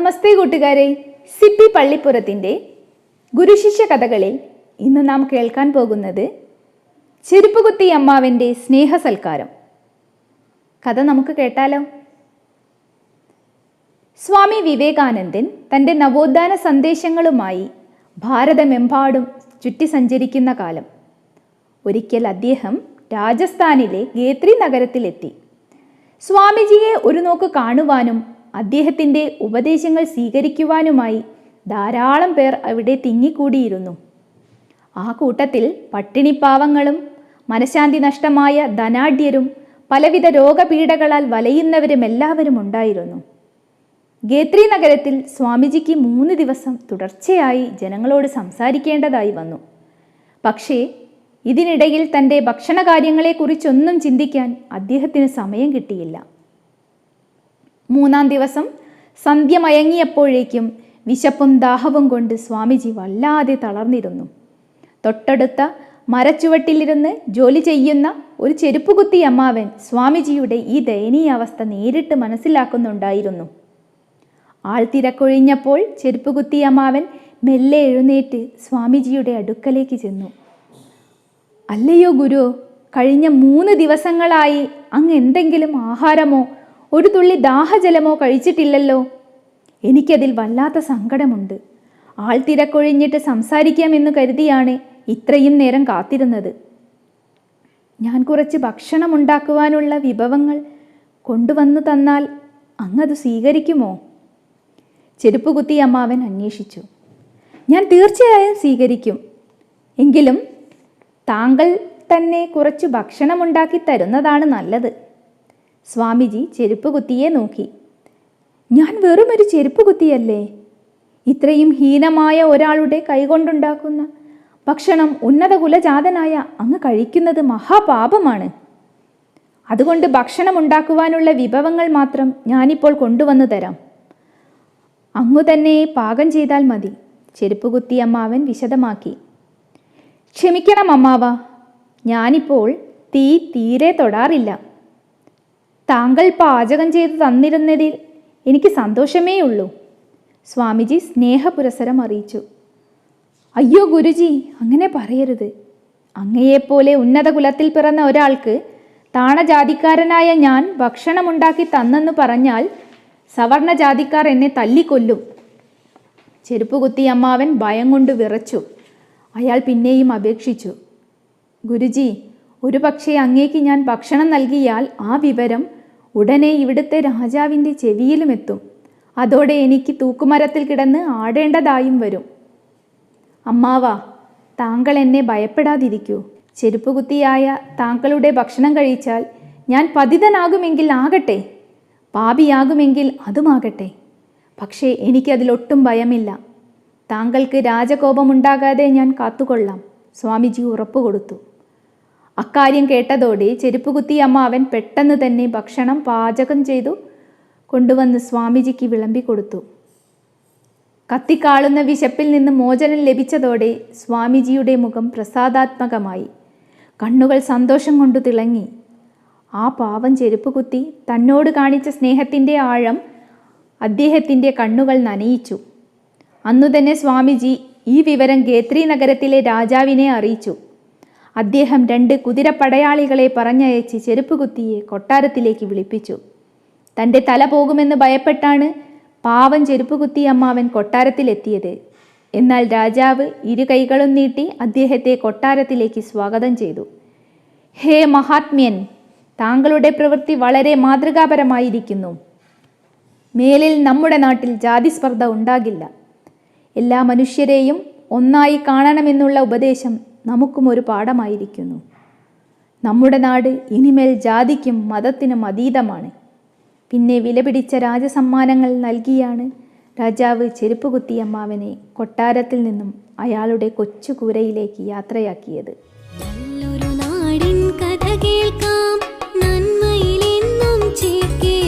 നമസ്തേ കൂട്ടുകാരെ. സിപ്പി പള്ളിപ്പുറത്തിന്റെ ഗുരുശിഷ്യ കഥകളിൽ ഇന്ന് നാം കേൾക്കാൻ പോകുന്നത് ചെരുപ്പുകുത്തി അമ്മാവിന്റെ സ്നേഹസൽക്കാരം. കഥ നമുക്ക് കേട്ടാലോ? സ്വാമി വിവേകാനന്ദൻ തന്റെ നവോത്ഥാന സന്ദേശങ്ങളുമായി ഭാരതമെമ്പാടും ചുറ്റി സഞ്ചരിക്കുന്ന കാലം. ഒരിക്കൽ അദ്ദേഹം രാജസ്ഥാനിലെ ഗേത്രി നഗരത്തിലെത്തി. സ്വാമിജിയെ ഒരു നോക്ക് കാണുവാനും അദ്ദേഹത്തിന്റെ ഉപദേശങ്ങൾ സ്വീകരിക്കുവാനുമായി ധാരാളം പേർ അവിടെ തിങ്ങിക്കൂടിയിരുന്നു. ആ കൂട്ടത്തിൽ പട്ടിണിപ്പാവങ്ങളും മനഃശാന്തി നഷ്ടമായ ധനാഢ്യരും പലവിധ രോഗപീഠകളാൽ വലയുന്നവരും എല്ലാവരും ഉണ്ടായിരുന്നു. ഗേത്രി നഗരത്തിൽ സ്വാമിജിക്ക് മൂന്ന് ദിവസം തുടർച്ചയായി ജനങ്ങളോട് സംസാരിക്കേണ്ടതായി വന്നു. പക്ഷേ ഇതിനിടയിൽ തന്റെ ഭക്ഷണകാര്യങ്ങളെക്കുറിച്ചൊന്നും ചിന്തിക്കാൻ അദ്ദേഹത്തിന് സമയം കിട്ടിയില്ല. മൂന്നാം ദിവസം സന്ധ്യ മയങ്ങിയപ്പോഴേക്കും വിശപ്പും ദാഹവും കൊണ്ട് സ്വാമിജി വല്ലാതെ തളർന്നിരുന്നു. തൊട്ടടുത്ത മരച്ചുവട്ടിലിരുന്ന് ജോലി ചെയ്യുന്ന ഒരു ചെരുപ്പുകുത്തി അമ്മാവൻ സ്വാമിജിയുടെ ഈ ദയനീയാവസ്ഥ നേരിട്ട് മനസ്സിലാക്കുന്നുണ്ടായിരുന്നു. ആൾ തിരക്കൊഴിഞ്ഞപ്പോൾ ചെരുപ്പുകുത്തി അമ്മാവൻ മെല്ലെ എഴുന്നേറ്റ് സ്വാമിജിയുടെ അടുക്കലേക്ക് ചെന്നു. അല്ലയോ ഗുരു കഴിഞ്ഞ മൂന്ന് ദിവസങ്ങളായി അങ്ങ് എന്തെങ്കിലും ആഹാരമോ ഒരു തുള്ളി ദാഹജലമോ കഴിച്ചിട്ടില്ലല്ലോ. എനിക്കതിൽ വല്ലാത്ത സങ്കടമുണ്ട്. ആൾ തിരക്കൊഴിഞ്ഞിട്ട് സംസാരിക്കാമെന്ന് കരുതിയാണ് ഇത്രയും നേരം കാത്തിരുന്നത്. ഞാൻ കുറച്ച് ഭക്ഷണം ഉണ്ടാക്കുവാനുള്ള വിഭവങ്ങൾ കൊണ്ടുവന്നു തന്നാൽ അങ്ങത് സ്വീകരിക്കുമോ? ചെരുപ്പുകുത്തി അമ്മാവൻ അന്വേഷിച്ചു. ഞാൻ തീർച്ചയായും സ്വീകരിക്കും. എങ്കിലും താങ്കൾ തന്നെ കുറച്ച് ഭക്ഷണം ഉണ്ടാക്കി തരുന്നതാണ് നല്ലത്. സ്വാമിജി ചെരുപ്പ് കുത്തിയെ നോക്കി. ഞാൻ വെറുമൊരു ചെരുപ്പ് കുത്തിയല്ലേ ഇത്രയും ഹീനമായ ഒരാളുടെ കൈകൊണ്ടുണ്ടാക്കുന്ന ഭക്ഷണം ഉന്നത കുലജാതനായ അങ്ങ് കഴിക്കുന്നത് മഹാപാപമാണ്. അതുകൊണ്ട് ഭക്ഷണം ഉണ്ടാക്കുവാനുള്ള വിഭവങ്ങൾ മാത്രം ഞാനിപ്പോൾ കൊണ്ടുവന്നു തരാം. അങ്ങു തന്നെ പാകം ചെയ്താൽ മതി ചെരുപ്പ് കുത്തി അമ്മാവൻ വിശദമാക്കി. ക്ഷമിക്കണം അമ്മാവ. ഞാനിപ്പോൾ തീ തീരെ തൊടാറില്ല. താങ്കൾ പാചകം ചെയ്ത് തന്നിരുന്നതിൽ എനിക്ക് സന്തോഷമേ ഉള്ളൂ സ്വാമിജി സ്നേഹപുരസരം അറിയിച്ചു. അയ്യോ ഗുരുജി അങ്ങനെ പറയരുത്. അങ്ങയെപ്പോലെ ഉന്നത കുലത്തിൽ പിറന്ന ഒരാൾക്ക് താണജാതിക്കാരനായ ഞാൻ ഭക്ഷണമുണ്ടാക്കി തന്നെന്ന് പറഞ്ഞാൽ സവർണ ജാതിക്കാർ എന്നെ തല്ലിക്കൊല്ലും. ചെരുപ്പുകുത്തി അമ്മാവൻ ഭയം കൊണ്ട് വിറച്ചു. അയാൾ പിന്നെയും അപേക്ഷിച്ചു. ഗുരുജി ഒരു പക്ഷേ അങ്ങേക്ക് ഞാൻ ഭക്ഷണം നൽകിയാൽ ആ വിവരം ഉടനെ ഇവിടുത്തെ രാജാവിന്റെ ചെവിയിലും എത്തും. അതോടെ എനിക്ക് തൂക്കുമരത്തിൽ കിടന്ന് ആടേണ്ടതായും വരും. അമ്മാവാ താങ്കൾ എന്നെ ഭയപ്പെടാതിരിക്കൂ. ചെരുപ്പുകുത്തിയായ താങ്കളുടെ ഭക്ഷണം കഴിച്ചാൽ ഞാൻ പതിതനാകുമെങ്കിൽ ആകട്ടെ. പാപിയാകുമെങ്കിൽ അതുമാകട്ടെ. പക്ഷേ എനിക്കതിലൊട്ടും ഭയമില്ല. താങ്കൾക്ക് രാജകോപമുണ്ടാകാതെ ഞാൻ കാത്തുകൊള്ളാം. സ്വാമിജി ഉറപ്പുകൊടുത്തു. അക്കാര്യം കേട്ടതോടെ ചെരുപ്പുകുത്തി അമ്മാവൻ പെട്ടെന്ന് തന്നെ ഭക്ഷണം പാചകം ചെയ്തു കൊണ്ടുവന്ന് സ്വാമിജിക്ക് വിളമ്പി കൊടുത്തു. കത്തിക്കാളുന്ന വിശപ്പിൽ നിന്ന് മോചനം ലഭിച്ചതോടെ സ്വാമിജിയുടെ മുഖം പ്രസാദാത്മകമായി. കണ്ണുകൾ സന്തോഷം കൊണ്ട് തിളങ്ങി. ആ പാവം ചെരുപ്പ് കുത്തി തന്നോട് കാണിച്ച സ്നേഹത്തിന്റെ ആഴം അദ്ദേഹത്തിന്റെ കണ്ണുകൾ നനയിച്ചു. അന്നുതന്നെ സ്വാമിജി ഈ വിവരം ഗേത്രി നഗരത്തിലെ രാജാവിനെ അറിയിച്ചു. അദ്ദേഹം രണ്ട് കുതിരപ്പടയാളികളെ പറഞ്ഞയച്ച് ചെരുപ്പുകുത്തിയെ കൊട്ടാരത്തിലേക്ക് വിളിപ്പിച്ചു. തന്റെ തല പോകുമെന്ന് ഭയപ്പെട്ടാണ് പാവം ചെരുപ്പുകുത്തി അമ്മാവൻ കൊട്ടാരത്തിലെത്തിയത്. എന്നാൽ രാജാവ് ഇരു കൈകളും നീട്ടി അദ്ദേഹത്തെ കൊട്ടാരത്തിലേക്ക് സ്വാഗതം ചെയ്തു. ഹേ മഹാത്മ്യൻ താങ്കളുടെ പ്രവൃത്തി വളരെ മാതൃകാപരമായിരിക്കുന്നു. മേലിൽ നമ്മുടെ നാട്ടിൽ ജാതിസ്പർദ്ധ ഉണ്ടാകില്ല. എല്ലാ മനുഷ്യരെയും ഒന്നായി കാണണമെന്നുള്ള ഉപദേശം നമുക്കും ഒരു പാഠമായിരിക്കുന്നു. നമ്മുടെ നാട് ഇനിമേൽ ജാതിക്കും മതത്തിനും അതീതമാണ്. പിന്നെ വിലപിടിച്ച രാജസമ്മാനങ്ങൾ നൽകിയാണ് രാജാവ് ചെരുപ്പുകുത്തിയമ്മാവനെ കൊട്ടാരത്തിൽ നിന്നും അയാളുടെ കൊച്ചുകൂരയിലേക്ക് യാത്രയാക്കിയത്. നല്ലൊരു നാടിൻ കഥ കേൾക്കാം. നന്മയിലെന്നും ചേർക്കേ.